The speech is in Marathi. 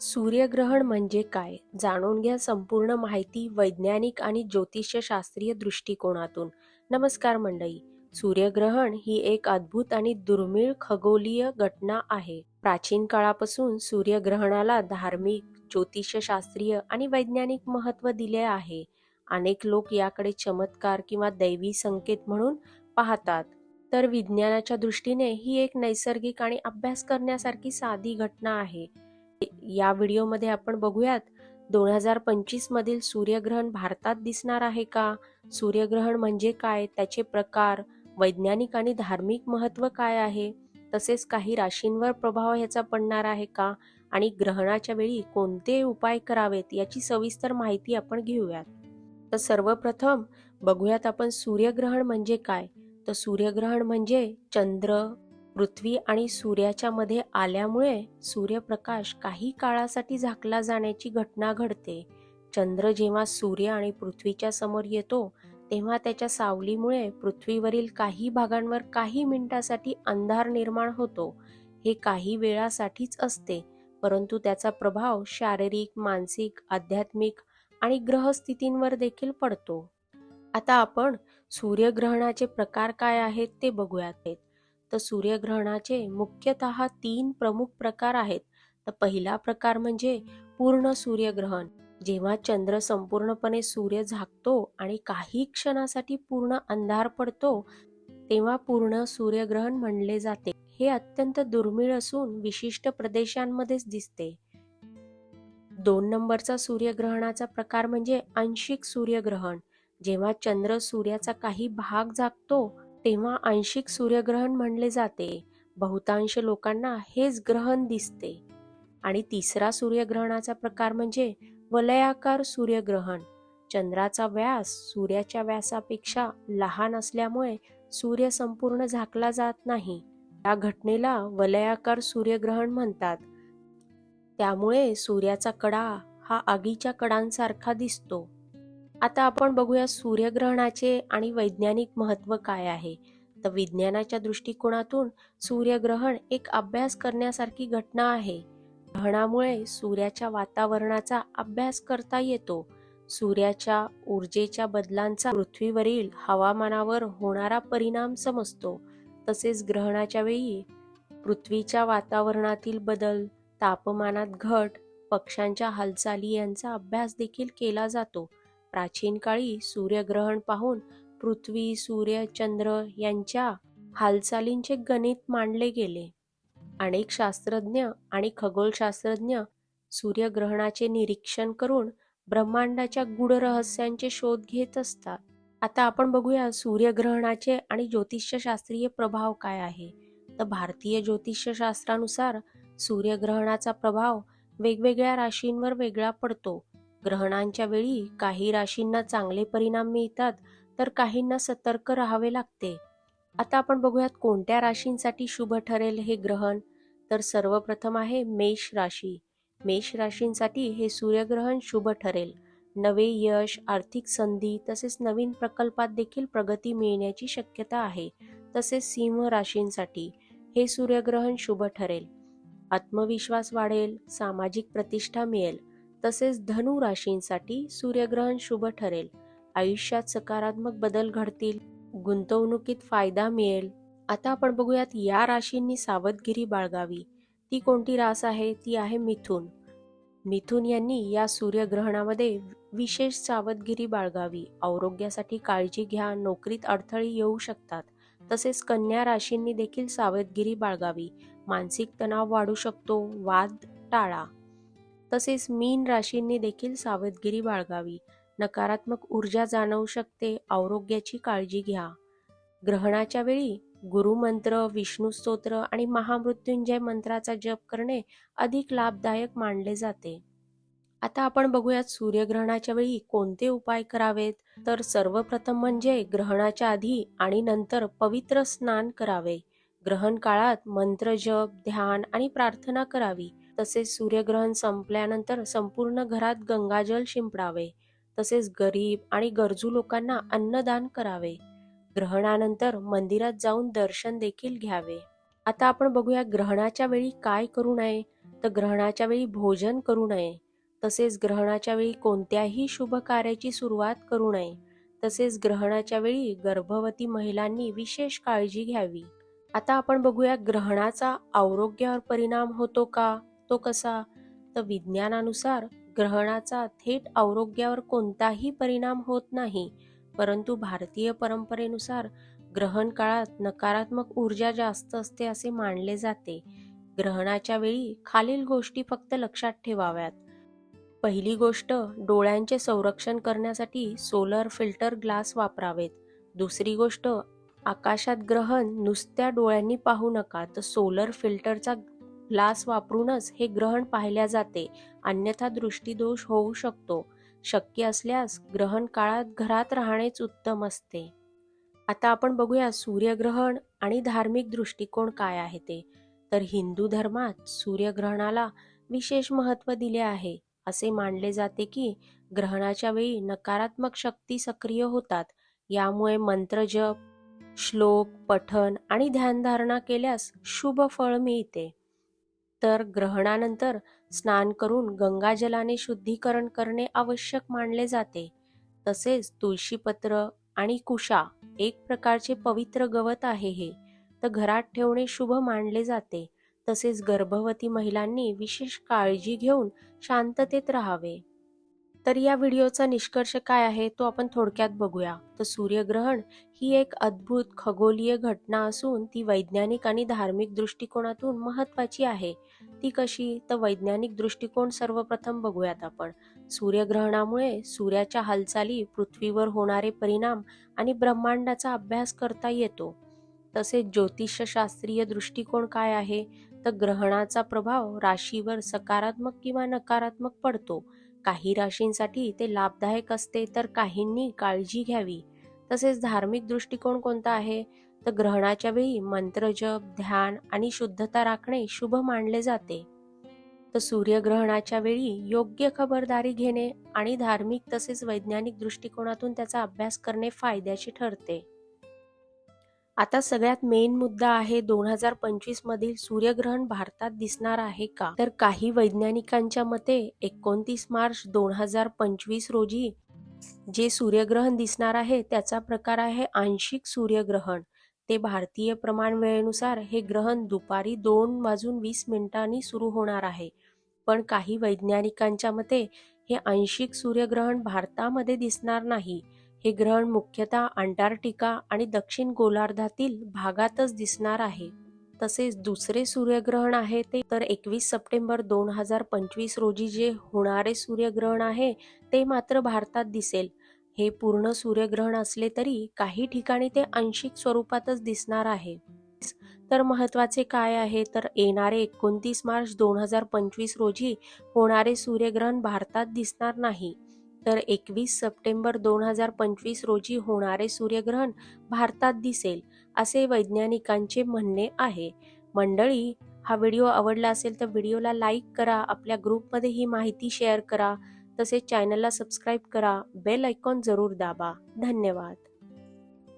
सूर्यग्रहण म्हणजे काय? जाणून घ्या संपूर्ण माहिती वैज्ञानिक आणि ज्योतिषशास्त्रीय दृष्टिकोनातून. नमस्कार मंडळी. सूर्यग्रहण ही एक अद्भुत आणि दुर्मिळ खगोलीय घटना आहे. प्राचीन काळापासून सूर्यग्रहणाला धार्मिक ज्योतिषशास्त्रीय आणि वैज्ञानिक महत्त्व दिले आहे. अनेक लोक याकडे चमत्कार किंवा दैवी संकेत म्हणून पाहतात. तर विज्ञानाच्या दृष्टीने ही एक नैसर्गिक आणि अभ्यास करण्यासारखी साधी घटना आहे. या व्हिडिओमध्ये आपण बघूयात दोन हजार पंचवीस मधील सूर्यग्रहण भारतात दिसणार आहे का? सूर्यग्रहण म्हणजे काय? त्याचे प्रकार वैज्ञानिक आणि धार्मिक महत्त्व काय आहे? तसेच काही राशींवर प्रभाव ह्याचा पडणार आहे का? आणि ग्रहणाच्या वेळी कोणते उपाय करावेत? याची सविस्तर माहिती आपण घेऊयात. तर सर्वप्रथम बघूयात आपण सूर्यग्रहण म्हणजे काय? तर सूर्यग्रहण म्हणजे चंद्र पृथ्वी आणि सूर्याच्या मध्ये आल्यामुळे सूर्यप्रकाश काही काळासाठी झाकला जाण्याची घटना घडते. चंद्र जेव्हा सूर्य आणि पृथ्वीच्या समोर येतो तेव्हा त्याच्या सावलीमुळे पृथ्वीवरील काही भागांवर काही मिनिटासाठी अंधार निर्माण होतो. हे काही वेळासाठीच असते परंतु त्याचा प्रभाव शारीरिक मानसिक आध्यात्मिक आणि ग्रहस्थितींवर देखील पडतो. आता आपण सूर्यग्रहणाचे प्रकार काय आहेत ते बघूयात. तर सूर्यग्रहणाचे मुख्यतः तीन प्रमुख प्रकार आहेत. तर पहिला प्रकार म्हणजे पूर्ण सूर्यग्रहण. जेव्हा चंद्र संपूर्णपणे सूर्य झाकतो आणि काही क्षणासाठी पूर्ण अंधार पडतो तेव्हा पूर्ण सूर्यग्रहण म्हणले जाते. हे अत्यंत दुर्मिळ असून विशिष्ट प्रदेशांमध्येच दिसते. दोन नंबरचा सूर्यग्रहणाचा प्रकार म्हणजे आंशिक सूर्यग्रहण. जेव्हा चंद्र सूर्याचा काही भाग झाकतो तेव्हा आंशिक सूर्यग्रहण म्हणले जाते. बहुतांश लोकांना हेच ग्रहण दिसते. आणि तिसरा सूर्यग्रहणाचा प्रकार म्हणजे वलयाकार सूर्यग्रहण. चंद्राचा व्यास सूर्याच्या व्यासापेक्षा लहान असल्यामुळे सूर्य संपूर्ण झाकला जात नाही. या घटनेला वलयाकार सूर्यग्रहण म्हणतात. त्यामुळे सूर्याचा कडा हा आगीच्या कडांसारखा दिसतो. आता आपण बघूया सूर्यग्रहणाचे आणि वैज्ञानिक महत्त्व काय आहे. तर विज्ञानाच्या दृष्टिकोनातून सूर्यग्रहण एक अभ्यास करण्यासारखी घटना आहे. ग्रहणामुळे सूर्याच्या वातावरणाचा अभ्यास करता येतो. सूर्याच्या ऊर्जेच्या बदलांचा पृथ्वीवरील हवामानावर होणारा परिणाम समजतो. तसेच ग्रहणाच्या वेळी पृथ्वीच्या वातावरणातील बदल तापमानात घट पक्ष्यांच्या हालचाली यांचा अभ्यास देखील केला जातो. प्राचीन काळी सूर्यग्रहण पाहून पृथ्वी सूर्य चंद्र यांच्या हालचालींचे गणित मांडले गेले. अनेक शास्त्रज्ञ आणि खगोलशास्त्रज्ञ सूर्यग्रहणाचे निरीक्षण करून ब्रह्मांडाच्या गूढ रहस्यांचे शोध घेत असतात. आता आपण बघूया सूर्यग्रहणाचे आणि ज्योतिषशास्त्रीय प्रभाव काय आहे. तर भारतीय ज्योतिषशास्त्रानुसार सूर्यग्रहणाचा प्रभाव वेगवेगळ्या राशींवर वेगळा पडतो. ग्रहणांच्या वेळी काही राशींना चांगले परिणाम मिळतात तर काहींना सतर्क राहावे लागते. आता आपण बघूयात कोणत्या राशींसाठी शुभ ठरेल हे ग्रहण. तर सर्वप्रथम आहे मेष राशी. मेष राशींसाठी हे सूर्यग्रहण शुभ ठरेल. नवे यश आर्थिक संधी तसेच नवीन प्रकल्पात देखील प्रगती मिळण्याची शक्यता आहे. तसेच सिंह राशींसाठी हे सूर्यग्रहण शुभ ठरेल. आत्मविश्वास वाढेल सामाजिक प्रतिष्ठा मिळेल. तसेच धनु राशींसाठी सूर्यग्रहण शुभ ठरेल. आयुष्यात सकारात्मक बदल घडतील गुंतवणुकीत फायदा मिळेल. आता आपण बघूयात या राशींनी सावधगिरी बाळगावी. ती कोणती रास आहे? ती आहे मिथुन. मिथुन यांनी या सूर्यग्रहणामध्ये विशेष सावधगिरी बाळगावी. आरोग्यासाठी काळजी घ्या नोकरीत अडथळे येऊ शकतात. तसेच कन्या राशींनी देखील सावधगिरी बाळगावी. मानसिक तणाव वाढू शकतो वाद टाळा. तसेच मीन राशींनी देखील सावधगिरी बाळगावी. नकारात्मक ऊर्जा जाणवू शकते. आरोग्याची काळजी घ्या. ग्रहणाच्या वेळी गुरुमंत्र विष्णू स्तोत्र आणि महामृत्युंजय मंत्राचा जप करणे अधिक लाभदायक मानले जाते. आता आपण बघूयात सूर्यग्रहणाच्या वेळी कोणते उपाय करावेत? तर सर्वप्रथम म्हणजे ग्रहणाच्या आधी आणि नंतर पवित्र स्नान करावे. ग्रहण काळात मंत्र जप ध्यान आणि प्रार्थना करावी. तसेच सूर्यग्रहण संपल्यानंतर संपूर्ण घरात गंगाजल शिंपडावे. तसेच गरीब आणि गरजू लोकांना अन्नदान करावे. ग्रहणानंतर मंदिरात जाऊन दर्शन देखील घ्यावे. आता आपण बघूया ग्रहणाच्या वेळी काय करू नये. तर ग्रहणाच्या वेळी भोजन करू नये. तसेच ग्रहणाच्या वेळी कोणत्याही शुभ कार्याची सुरुवात करू नये. तसेच ग्रहणाच्या वेळी गर्भवती महिलांनी विशेष काळजी घ्यावी. आता आपण बघूया ग्रहणाचा आरोग्यावर परिणाम होतो का? तो कसा? तर विज्ञानानुसार ग्रहणाचा थेट आरोग्यावर कोणताही परिणाम होत नाही. परंतु भारतीय परंपरेनुसार ग्रहण काळात नकारात्मक ऊर्जा जास्त असते असे मानले जाते. ग्रहणाच्या वेळी खालील गोष्टी फक्त लक्षात ठेवाव्यात. पहिली गोष्ट डोळ्यांचे संरक्षण करण्यासाठी सोलर फिल्टर ग्लास वापरावेत. दुसरी गोष्ट आकाशात ग्रहण नुसत्या डोळ्यांनी पाहू नका तर सोलर फिल्टरचा ग्लास वापरूनच हे ग्रहण पाहिल्या जाते. अन्यथा दृष्टीदोष होऊ शकतो. शक्य असल्यास ग्रहण काळात घरात राहणेच उत्तम असते. आता आपण बघूया सूर्यग्रहण आणि धार्मिक दृष्टिकोन काय आहे ते. तर हिंदू धर्मात सूर्यग्रहणाला विशेष महत्त्व दिले आहे. असे मानले जाते की ग्रहणाच्या वेळी नकारात्मक शक्ती सक्रिय होतात. यामुळे मंत्रजप श्लोक पठण आणि ध्यानधारणा केल्यास शुभ फळ मिळते. तर ग्रहणानंतर स्नान करून गंगाजलाने शुद्धीकरण करणे आवश्यक मानले जाते. तसेच तुळशीपत्र आणि कुशा एक प्रकारचे पवित्र गवत आहे हे. तर घरात ठेवणे शुभ मानले जाते. तसेच गर्भवती महिलांनी विशेष काळजी घेऊन शांततेत राहावे. तर या व्हिडिओचा निष्कर्ष काय आहे तो आपण थोडक्यात बघूया. तर सूर्यग्रहण ही एक अद्भुत खगोलीय घटना असून ती वैज्ञानिक आणि धार्मिक दृष्टिकोनातून महत्वाची आहे. ती कशी? तर वैज्ञानिक दृष्टिकोन सर्वप्रथम बघूयात आपण. सूर्यग्रहणामुळे सूर्याच्या हालचाली पृथ्वीवर होणारे परिणाम आणि ब्रह्मांडाचा अभ्यास करता येतो. तसेच ज्योतिषशास्त्रीय दृष्टिकोन काय आहे? तर ग्रहणाचा प्रभाव राशीवर सकारात्मक किंवा नकारात्मक पडतो. काही राशींसाठी ते लाभदायक असते तर काहींनी काळजी घ्यावी. तसेच धार्मिक दृष्टिकोन कोणता आहे? तर ग्रहणाच्या वेळी मंत्रजप ध्यान आणि शुद्धता राखणे शुभ मानले जाते. तर सूर्यग्रहणाच्या वेळी योग्य खबरदारी घेणे आणि धार्मिक तसेच वैज्ञानिक दृष्टिकोनातून त्याचा अभ्यास करणे फायद्याचे ठरते. आता सगळ्यात मेन मुद्दा आहे दोन हजार पंचवीस मधील सूर्यग्रहण भारतात दिसणार आहे का? तर काही वैज्ञानिकांच्या मते एकोणतीस मार्च दोन हजार पंचवीस रोजी जे सूर्यग्रहण दिसणार आहे त्याचा प्रकार आहे आंशिक सूर्यग्रहण. ते भारतीय प्रमाण वेळेनुसार हे ग्रहण दुपारी दोन वाजून वीस मिनिटांनी सुरू होणार आहे. पण काही वैज्ञानिकांच्या मते हे आंशिक सूर्यग्रहण भारतामध्ये दिसणार नाही. हे ग्रहण मुख्यतः अंटार्क्टिका आणि दक्षिण गोलार्धातील भागातच दिसणार आहे. तसेच दुसरे सूर्यग्रहण आहे ते तर एकवीस सप्टेंबर दोन हजार पंचवीस रोजी जे होणारे सूर्यग्रहण आहे ते मात्र भारतात दिसेल. हे पूर्ण सूर्यग्रहण असले तरी काही ठिकाणी ते आंशिक स्वरूपातच दिसणार आहे. तर महत्त्वाचे काय आहे? तर येणारे एकोणतीस मार्च दोन हजार पंचवीस रोजी होणारे सूर्यग्रहण भारतात दिसणार नाही. तर एकवीस सप्टेंबर दोन हजार पंचवीस रोजी होणारे सूर्यग्रहण भारतात दिसेल असे वैज्ञानिकांचे म्हणणे आहे. मंडळी हा व्हिडिओ आवडला असेल तर व्हिडिओला लाईक करा आपल्या ग्रुपमध्ये ही माहिती शेअर करा. तसेच चॅनलला सबस्क्राईब करा बेल आयकॉन जरूर दाबा. धन्यवाद.